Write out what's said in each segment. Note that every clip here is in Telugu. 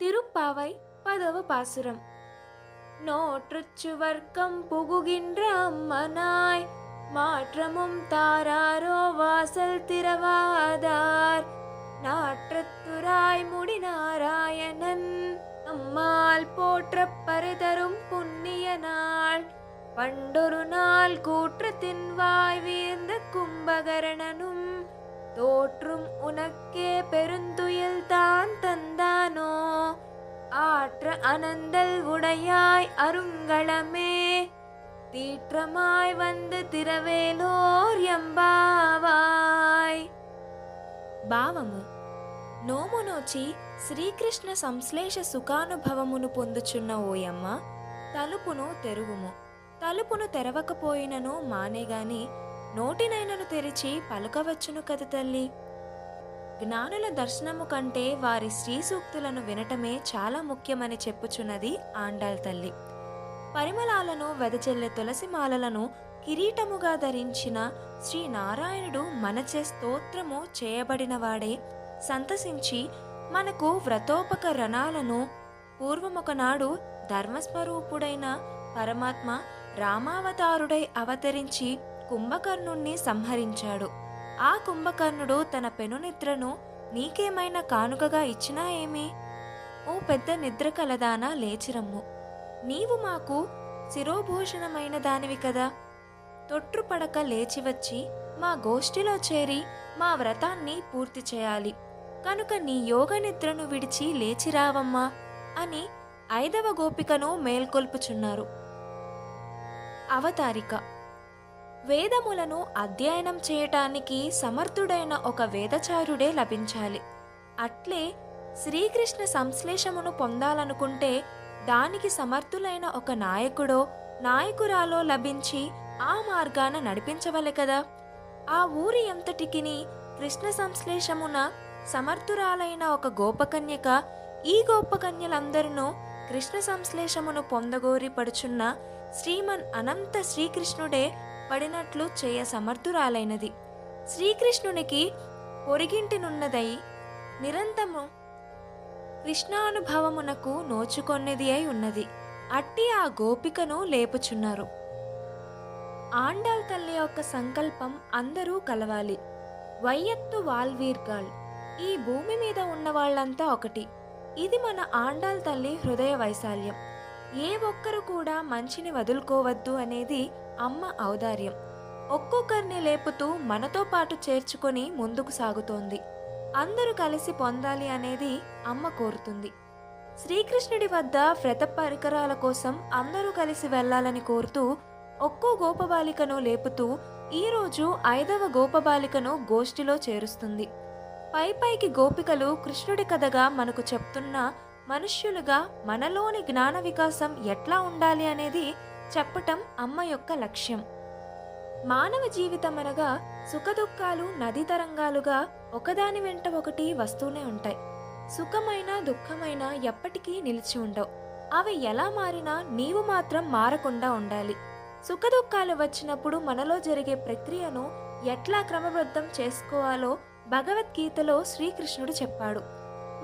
திருப்பாவை பதவ பாசுரம். நோற்றுச்சு வர்க்கம் புகுகின்ற அம்மனாய் மாற்றமும் தாராரோ வாசல் திறவாதார். நாற்றத்துராய் முடி நாராயணன் அம்மாள் போற்ற பரிதரும் புண்ணிய நாள். பண்டொரு நாள் கூற்றத்தின் வாய் வீர்ந்த கும்பகரணனும் தோற்றும் உனக்கே பெருந்துயில் தான் தந்தானோ ஆற்ற அனந்தல் உடையாய் அருங்களமே தீற்றமாய் வந்து திரவேலோர் ఎంబావాయ్ భావము నోము నోచి శ్రీకృష్ణ సంశ్లేష సుఖానుభవమును పొందుచున్న ఓయమ్మ తలుపును తెరువుము తలుపును తెరవకపోయినను మానేగాని నోటినైనను తెరిచి పలుకవచ్చును కథ తల్లి. జ్ఞానుల దర్శనము కంటే వారి శ్రీ సూక్తులను వినటమే చాలా ముఖ్యమని చెప్పుచున్నది ఆండాల్ తల్లి. పరిమళాలను వెదజల్లే తులసి మాలలను కిరీటముగా ధరించిన శ్రీ నారాయణుడు మనచే స్తోత్రము చేయబడినవాడే. సంతసించి మనకు వ్రతోపకరణాలను పూర్వమొకనాడు ధర్మస్వరూపుడైన పరమాత్మ రామావతారుడై అవతరించి కుంభకర్ణుణ్ణి సంహరించాడు. ఆ కుంభకర్ణుడు తన పెనునిద్రను నీకేమైనా కానుకగా ఇచ్చినా ఏమి? ఓ పెద్ద నిద్ర కలదానా లేచిరమ్ము. నీవు మాకు శిరోభూషణమైన దానివి కదా. తొట్రుపడక లేచివచ్చి మా గోష్ఠిలో చేరి మా వ్రతాన్ని పూర్తి చేయాలి. కనుక నీ యోగ నిద్రను విడిచి లేచిరావమ్మా అని ఐదవ గోపికను మేల్కొల్పుచున్నారు. అవతారిక వేదములను అధ్యయనం చేయటానికి సమర్థుడైన ఒక వేదచారుడే లభించాలి. అట్లే శ్రీకృష్ణ సంశ్లేషమును పొందాలనుకుంటే దానికి సమర్థులైన ఒక నాయకుడో నాయకురాలో లభించి ఆ మార్గాన నడిపించవలె కదా? ఆ ఊరి ఎంతటికిని కృష్ణ సంశ్లేషమున సమర్థురాలైన ఒక గోపకన్యక ఈ గోపకన్యలందరూ కృష్ణ సంశ్లేషమును పొందగోరి పడుచున్న శ్రీమన్ అనంత శ్రీకృష్ణుడే పడినట్లు చేయ సమర్థురాలైనది. శ్రీకృష్ణునికి పొరిగింటినున్నదై నిరంతము కృష్ణానుభవమునకు నోచుకొన్నది అయి ఉన్నది. అట్టి ఆ గోపికను లేపుచున్నారు. ఆండాల్ తల్లి యొక్క సంకల్పం అందరూ కలవాలి. వయ్యత్తు వాల్వీర్గాల్ ఈ భూమి మీద ఉన్న వాళ్ళంతా ఒకటి. ఇది మన ఆండాల్ తల్లి హృదయ వైశాల్యం. ఏ ఒక్కరు కూడా మంచిని వదులుకోవద్దు అనేది అమ్మ ఔదార్యం. ఒక్కొక్కరిని లేపుతూ మనతో పాటు చేర్చుకొని ముందుకు సాగుతోంది. అందరూ కలిసి పొందాలి అనేది అమ్మ కోరుతుంది. శ్రీకృష్ణుడి వద్ద వ్రత పరికరాల కోసం అందరూ కలిసి వెళ్ళాలని కోరుతూ ఒక్కో గోపబాలికను లేపుతూ ఈరోజు ఐదవ గోపబాలికను గోష్ఠిలో చేరుస్తుంది. పై పైకి గోపికలు కృష్ణుడి కథగా మనకు చెప్తున్న మనుష్యులుగా మనలోని జ్ఞాన వికాసం ఎట్లా ఉండాలి అనేది చెప్పటం అమ్మ యొక్క లక్ష్యం. మానవ జీవితం అనగా సుఖదుఖాలు నదీ తరంగాలుగా ఒకదాని వెంట ఒకటి వస్తూనే ఉంటాయి. సుఖమైన దుఃఖమైన ఎప్పటికీ నిలిచి ఉండవు. అవి ఎలా మారినా నీవు మాత్రం మారకుండా ఉండాలి. సుఖదుఖాలు వచ్చినప్పుడు మనలో జరిగే ప్రక్రియను ఎట్లా క్రమబద్ధం చేసుకోవాలో భగవద్గీతలో శ్రీకృష్ణుడు చెప్పాడు.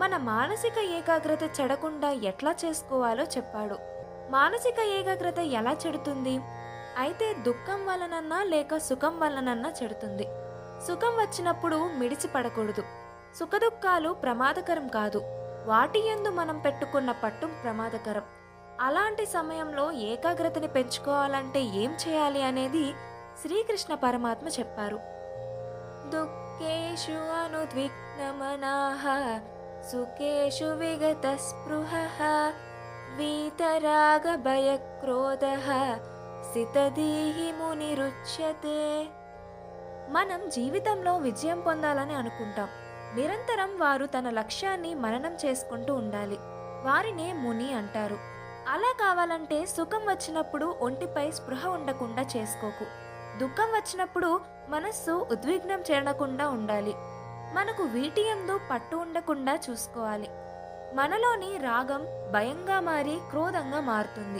మన మానసిక ఏకాగ్రత చెడకుండా ఎట్లా చేసుకోవాలో చెప్పాడు. మానసిక ఏకాగ్రత ఎలా చెడుతుంది? అయితే దుఃఖం వలనన్నా లేక సుఖం వలనన్నా చెడుతుంది. సుఖం వచ్చినప్పుడు మిడిచి పడకూడదు. సుఖదుఖాలు ప్రమాదకరం కాదు. వాటి యందు మనం పెట్టుకున్న పట్టు ప్రమాదకరం. అలాంటి సమయంలో ఏకాగ్రతని పెంచుకోవాలంటే ఏం చేయాలి అనేది శ్రీకృష్ణ పరమాత్మ చెప్పారు. దుఃఖేషు అనుద్విగ్నమనాహ సుఖేషు విగత స్పృహ వీతరాగభయక్రోధ సితదీహి మునిరుచ్యతే. మనం జీవితంలో విజయం పొందాలని అనుకుంటాం. నిరంతరం వారు తన లక్ష్యాన్ని మననం చేసుకుంటూ ఉండాలి. వారినే ముని అంటారు. అలా కావాలంటే సుఖం వచ్చినప్పుడు ఒంటిపై స్పృహ ఉండకుండా చేసుకోకు. దుఃఖం వచ్చినప్పుడు మనస్సు ఉద్విగ్నం చేయకుండా ఉండాలి. మనకు వీటి ఎందు పట్టు ఉండకుండా చూసుకోవాలి. మనలోని రాగం భయంగా మారి క్రోధంగా మారుతుంది.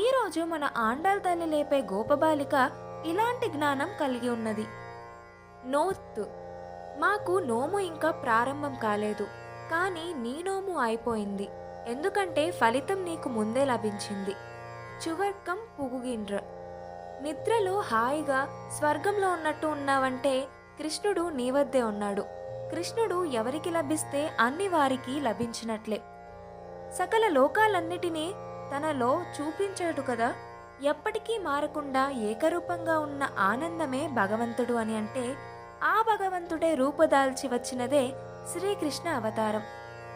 ఈరోజు మన ఆండాల్ తల్లి లేపే గోపబాలిక ఇలాంటి జ్ఞానం కలిగి ఉన్నది. నోత్తు మాకు నోము ఇంకా ప్రారంభం కాలేదు. కానీ నీ నోము అయిపోయింది. ఎందుకంటే ఫలితం నీకు ముందే లభించింది. చువర్కం పుగుగిండ్ర. నిద్రలో హాయిగా స్వర్గంలో ఉన్నట్టు ఉన్నావంటే కృష్ణుడు నీ వద్దే ఉన్నాడు. కృష్ణుడు ఎవరికి లభిస్తే అన్ని వారికి లభించినట్లే. సకల లోకాలన్నిటినీ తనలో చూపించాడు కదా ఎప్పటికీ మారకుండా ఏకరూపంగా ఉన్న ఆనందమే భగవంతుడు అని అంటే ఆ భగవంతుడే రూపదాల్చి వచ్చినదే శ్రీకృష్ణ అవతారం.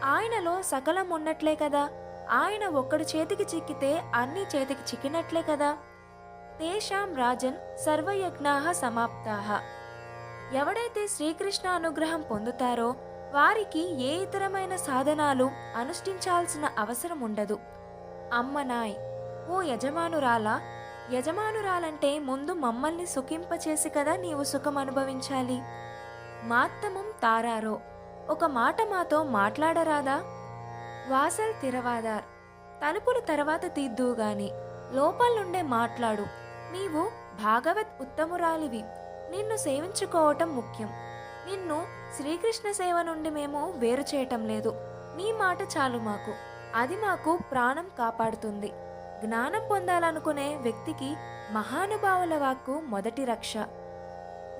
ఆయనలో సకలం ఉన్నట్లే కదా ఆయన ఒక్కడు చేతికి చిక్కితే అన్ని చేతికి చిక్కినట్లే కదా. తేషాం రాజన్ సర్వయజ్ఞా సమాప్తాహ ఎవడైతే శ్రీకృష్ణ అనుగ్రహం పొందుతారో వారికి ఏ ఇతరమైన సాధనాలు అనుష్ఠించాల్సిన అవసరం ఉండదు. అమ్మనాయ్ ఓ యజమానురాలా యజమానురాలంటే ముందు మమ్మల్ని సుఖింపచేసి కదా నీవు సుఖం అనుభవించాలి. మాత్తమం తారారో ఒక మాట మాతో మాట్లాడరాదా? వాసల్ తిరవాదార్ తలుపులు తర్వాత తీద్దువు గాని లోపలుండే మాట్లాడు నీవు భాగవత్ ఉత్తమురాలివి. నిన్ను సేవించుకోవటం ముఖ్యం. నిన్ను శ్రీకృష్ణ సేవ నుండి మేము వేరు చేయటం లేదు. నీ మాట చాలు మాకు. అది మాకు ప్రాణం కాపాడుతుంది. జ్ఞానం పొందాలనుకునే వ్యక్తికి మహానుభావుల వాక్కు మొదటి రక్ష.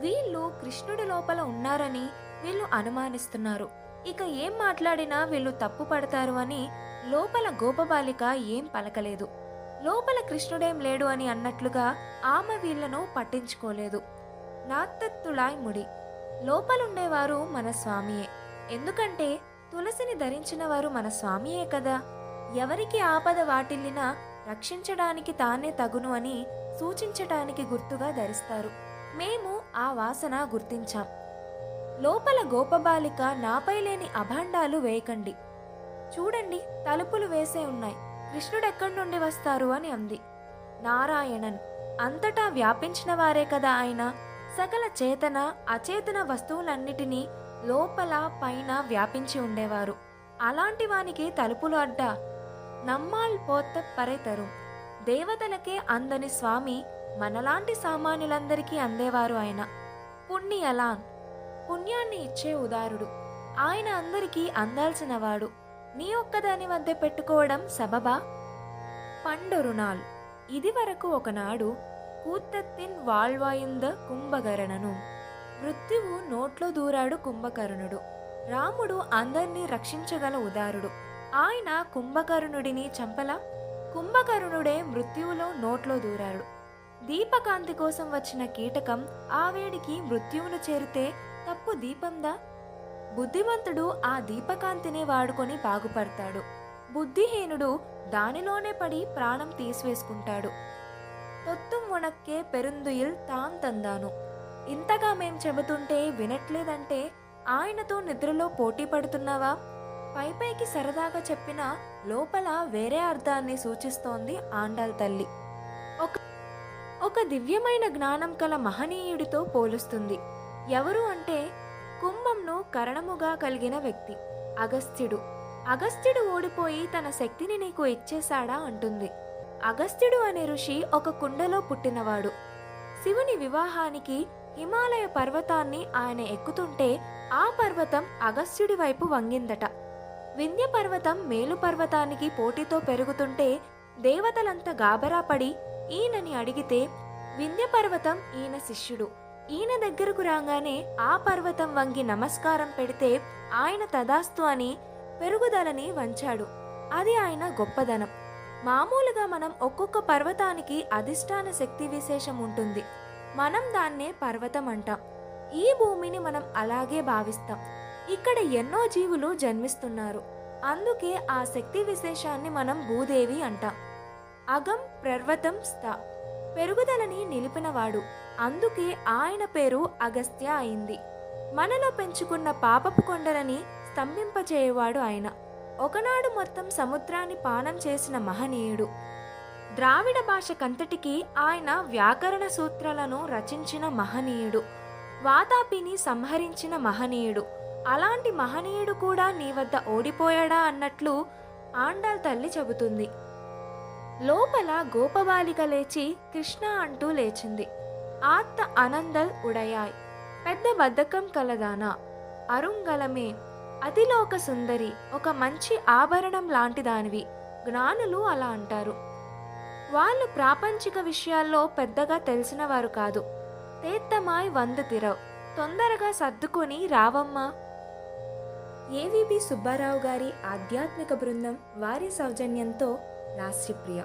వీళ్ళు కృష్ణుడి లోపల ఉన్నారని వీళ్ళు అనుమానిస్తున్నారు. ఇక ఏం మాట్లాడినా వీళ్ళు తప్పు పడతారు అని లోపల గోపబాలిక ఏం పలకలేదు. లోపల కృష్ణుడేం లేడు అని అన్నట్లుగా ఆమె వీళ్ళను పట్టించుకోలేదు. నాత్తత్తులాయ్ ముడి. లోపలుండేవారు మన స్వామియే ఎందుకంటే తులసిని ధరించిన వారు మన స్వామియే కదా. ఎవరికి ఆపద వాటిల్లినా రక్షించడానికి తానే తగును అని సూచించటానికి గుర్తుగా ధరిస్తారు. మేము ఆ వాసన గుర్తించాం. లోపల గోపబాలిక నాపై లేని అభాండాలు వేయకండి. చూడండి తలుపులు వేసే ఉన్నాయి. కృష్ణుడెక్కడి నుండి వస్తారు అని అంది. నారాయణన్. అంతటా వ్యాపించిన వారే కదా ఆయన. సకల చేతన అచేతన వస్తువులన్నిటినీ లోపల పైన వ్యాపించి ఉండేవారు. అలాంటి వానికి తలుపులు అడ్డ నమ్మాల్ పోత పరేతరు. దేవతలకే అందని స్వామి మనలాంటి సామాన్యులందరికీ అందేవారు ఆయన. పుణ్య అలాన్ పుణ్యాన్ని ఇచ్చే ఉదారుడు. ఆయన అందరికీ అందాల్సినవాడు. నీ ఒక్కదాని వద్ద పెట్టుకోవడం సబబా? పండొరునాల్. ఇది వరకు ఒకనాడు కూత్తత్తిన్ వాళ్వాయింద కుంభకరణను. మృత్యువు నోట్లో దూరాడు కుంభకర్ణుడు. రాముడు అందర్నీ రక్షించగల ఉదారుడు. ఆయన కుంభకర్ణుడిని చంపల? కుంభకర్ణుడే మృత్యువులో నోట్లో దూరాడు. దీపకాంతి కోసం వచ్చిన కీటకం ఆ వేడికి మృత్యువును చేరితే తప్పు దీపందా? బుద్ధిమంతుడు ఆ దీపకాంతినే వాడుకొని బాగుపడతాడు. బుద్ధిహీనుడు దానిలోనే పడి ప్రాణం తీసివేసుకుంటాడు. కే పెరుందుయిల్ తాన్ తందాను. ఇంతగా మేం చెబుతుంటే వినట్లేదంటే ఆయనతో నిద్రలో పోటీ పడుతున్నావా? పైపైకి సరదాగా చెప్పిన లోపల వేరే అర్థాన్ని సూచిస్తోంది ఆండాల్ తల్లి. ఒక ఒక దివ్యమైన జ్ఞానం కల మహనీయుడితో పోలుస్తుంది. ఎవరు అంటే కుంభంను కరణముగా కలిగిన వ్యక్తి అగస్త్యుడు. అగస్త్యుడు ఓడిపోయి తన శక్తిని నీకు ఇచ్చేశాడా? అంటుంది. అగస్త్యుడు అనే ఋషి ఒక కుండలో పుట్టినవాడు. శివుని వివాహానికి హిమాలయ పర్వతాన్ని ఆయన ఎక్కుతుంటే ఆ పర్వతం అగస్త్యుడి వైపు వంగిందట. వింధ్య పర్వతం మేలు పర్వతానికి పోటీతో పెరుగుతుంటే దేవతలంతా గాబరా పడి ఈయనని అడిగితే వింధ్య పర్వతం ఈయన శిష్యుడు. ఈయన దగ్గరకు రాగానే ఆ పర్వతం వంగి నమస్కారం పెడితే ఆయన తదాస్తు అని పెరుగుదలని వంచాడు. అది ఆయన గొప్పదనం. మామూలుగా మనం ఒక్కొక్క పర్వతానికి అధిష్టాన శక్తి విశేషం ఉంటుంది. మనం దాన్నే పర్వతం అంటాం. ఈ భూమిని మనం అలాగే భావిస్తాం. ఇక్కడ ఎన్నో జీవులు జన్మిస్తున్నారు. అందుకే ఆ శక్తి విశేషాన్ని మనం భూదేవి అంటాం. అగం పర్వతం స్థ. పెరుగుదలని నిలిపినవాడు. అందుకే ఆయన పేరు అగస్త్య అయింది. మనలో పెంచుకున్న పాపపు కొండలని స్తంభింపచేయవాడు ఆయన. ఒకనాడు మొత్తం సముద్రాన్ని పానం చేసిన మహనీయుడు. ద్రావిడ భాష కంతటికి ఆయన వ్యాకరణ సూత్రాలను రచించిన మహనీయుడు. వాతాపిని సంహరించిన మహనీయుడు. అలాంటి మహనీయుడు కూడా నీ వద్ద ఓడిపోయాడా అన్నట్లు ఆండాల్ తల్లి చెబుతుంది. లోపల గోపబాలిక లేచి కృష్ణ అంటూ లేచింది. ఆత్త అనందల్ ఉడయాయ్. పెద్ద బద్ధకం కలదానా? అరుంగలమే అదిలో ఒక సుందరి ఒక మంచి ఆభరణం లాంటిదానివి జ్ఞానులు అలా అంటారు. వాళ్ళు ప్రాపంచిక విషయాల్లో పెద్దగా తెలిసినవారు కాదు. తేత్తమాయ్ వంద తిరవ్. తొందరగా సర్దుకొని రావమ్మా. ఏవిబి సుబ్బారావు గారి ఆధ్యాత్మిక బృందం వారి సౌజన్యంతో లాస్యప్రియ